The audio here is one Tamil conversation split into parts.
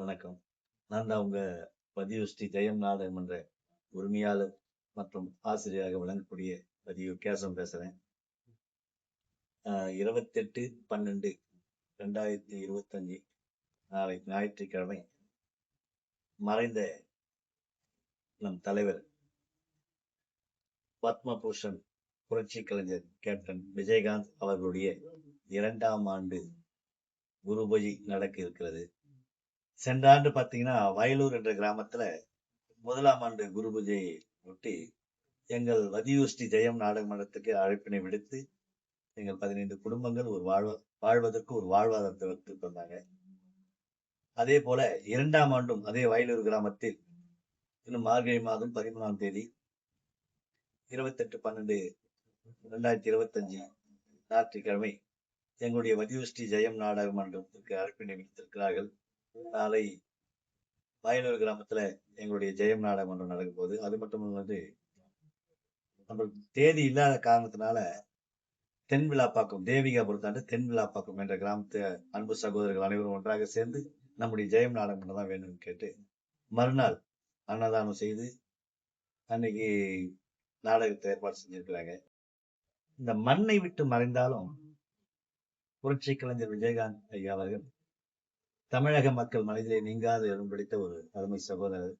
வணக்கம். நான் தான் உங்கள் பதிவு ஸ்ரீ ஜெயம் நாடகம் என்ற உரிமையாளர் மற்றும் ஆசிரியராக விளங்கக்கூடிய பதிவு கேசம் பேசுறேன். அ 28/12/2025 நாளை ஞாயிற்றுக்கிழமை மறைந்த நம் தலைவர் பத்மபூஷன் புரட்சி கலைஞர் கேப்டன் விஜயகாந்த் அவர்களுடைய இரண்டாம் ஆண்டு குருபஜி நடக்க இருக்கிறது. சென்ற ஆண்டு பாத்தீங்கன்னா வயலூர் என்ற கிராமத்துல முதலாம் ஆண்டு குரு பூஜையை ஒட்டி எங்கள் வதியூஸ்ரீ ஜெயம் நாடக மன்றத்துக்கு அழைப்பினை விடுத்து எங்கள் பதினைந்து குடும்பங்கள் ஒரு வாழ்வ வாழ்வதற்கு ஒரு வாழ்வாதாரத்தை வைத்து வந்தாங்க. அதே போல இரண்டாம் ஆண்டும் அதே வயலூர் கிராமத்தில் இன்னும் மார்கழி மாதம் பதிமூணாம் தேதி இருபத்தெட்டு பன்னெண்டு ரெண்டாயிரத்தி இருபத்தஞ்சு ஞாயிற்றுக்கிழமை எங்களுடைய வதியூஸ்ரீ ஜெயம் நாடக மன்றத்திற்கு அழைப்பினை விடுத்திருக்கிறார்கள். நாளை வயலூர் கிராமத்துல எங்களுடைய ஜெயம் நாடகம் ஒன்று நடக்கும் போது அது மட்டும் வந்து நம்மளுக்கு தேதி இல்லாத காரணத்தினால தென் விழாப்பாக்கம் தேவிகா பொறுத்தாண்டு தென் விழாப்பாக்கம் என்ற கிராமத்து அன்பு சகோதரர்கள் அனைவரும் ஒன்றாக சேர்ந்து நம்முடைய ஜெயம் நாடகம் மன்றம் தான் வேணும்னு கேட்டு மறுநாள் அன்னதானம் செய்து அன்னைக்கு நாடகத்தை ஏற்பாடு செஞ்சிருக்கிறாங்க. இந்த மண்ணை விட்டு மறைந்தாலும் புரட்சி கலைஞர் விஜயகாந்த் ஐயா அவர்கள் தமிழக மக்கள் மனதிலே நீங்காது இடம் பிடித்த ஒரு அருமை சகோதரர்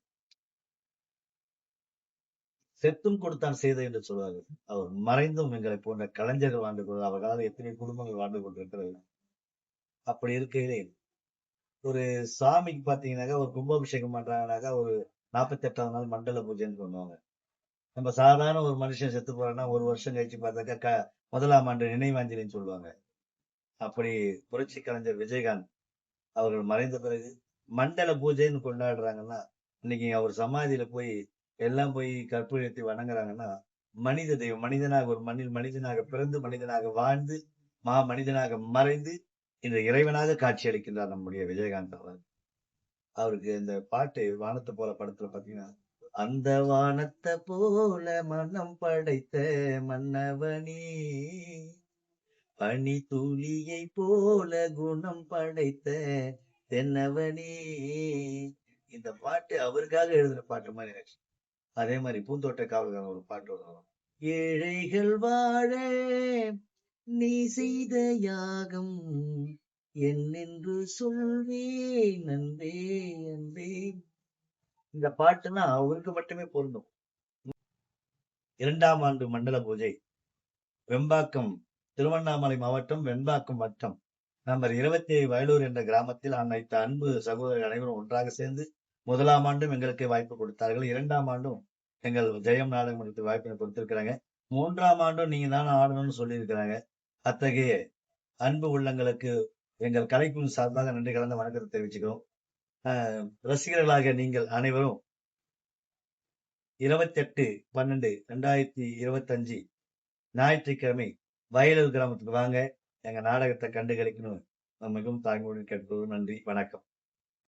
செத்தும் கொடுத்தான் செய்த என்று சொல்வார்கள். அவர் மறைந்தும் எங்களை போன்ற கலைஞர்கள் வாழ்ந்து கொண்டு அவர்களால் எத்தனை குடும்பங்கள் வாழ்ந்து கொண்டிருக்கிறது. அப்படி இருக்கையிலே ஒரு சாமிக்கு பார்த்தீங்கன்னாக்கா ஒரு கும்பாபிஷேகம் பண்றாங்கனாக்கா ஒரு நாற்பத்தி எட்டாவது நாள் மண்டல பூஜைன்னு பண்ணுவாங்க. நம்ம சாதாரண ஒரு மனுஷன் செத்து போறான்னா ஒரு வருஷம் கழிச்சு பார்த்தாக்கா க முதலாம் ஆண்டு நினைவாஞ்சலின்னு சொல்லுவாங்க. அப்படி புரட்சி கலைஞர் விஜயகாந்த் அவர்கள் மறைந்த பிறகு மண்டல பூஜைன்னு கொண்டாடுறாங்கன்னா இன்னைக்கு அவர் சமாதியில போய் எல்லாம் போய் கற்பூரத்தை வணங்குறாங்கன்னா மனித தெய்வம் மனிதனாக ஒரு மண்ணில் மனிதனாக பிறந்து மனிதனாக வாழ்ந்து மா மனிதனாக மறைந்து இந்த இறைவனாக காட்சி அளிக்கின்றார் நம்முடைய விஜயகாந்த் அவர் அவருக்கு இந்த பாட்டு வானத்தை போல படத்துல பாத்தீங்கன்னா அந்த வானத்தை போல மனம் படைத்த மன்னவனே பனி துளியை போல குணம் படைத்த தென்னவனே. இந்த பாட்டு அவருக்காக எழுதுற பாட்டு மாதிரி எனக்கு அதே மாதிரி பூந்தோட்ட காவல்காரன் ஒரு பாட்டு வரும். ஏழைகள் வாழ நீ செய்த யாகம் என்னென்று சொல்வே அன்பே அன்பே. இந்த பாட்டுனா அவருக்கு மட்டுமே பொருந்தும். இரண்டாம் ஆண்டு மண்டல பூஜை வெம்பாக்கம் திருவண்ணாமலை மாவட்டம் வெண்பாக்கம் வட்டம். நம்பர் இருபத்தி ஏழு வயலூர் என்ற கிராமத்தில் அனைத்து அன்பு சகோதரர் அனைவரும் ஒன்றாக சேர்ந்து முதலாம் ஆண்டும் எங்களுக்கு வாய்ப்பு கொடுத்தார்கள். இரண்டாம் ஆண்டும் எங்கள் ஜெயம் நாடகமன்றத்துக்கு வாய்ப்பினை கொடுத்திருக்கிறாங்க. மூன்றாம் ஆண்டும் நீங்க தான் ஆடணும்னு சொல்லியிருக்கிறாங்க. அத்தகைய அன்பு உள்ளங்களுக்கு எங்கள் கலைக்குழு சார்பாக நன்றி கலந்த வணக்கத்தை தெரிவிச்சுக்கிறோம். ரசிகர்களாக நீங்கள் அனைவரும் இருபத்தி எட்டு பன்னெண்டு ரெண்டாயிரத்தி இருபத்தஞ்சு ஞாயிற்றுக்கிழமை வயலூர் கிராமத்துக்கு வாங்க. எங்கள் நாடகத்தை கண்டு கழிக்கணும் மிகவும் தாய்மொழி கேட்பது நன்றி. வணக்கம்.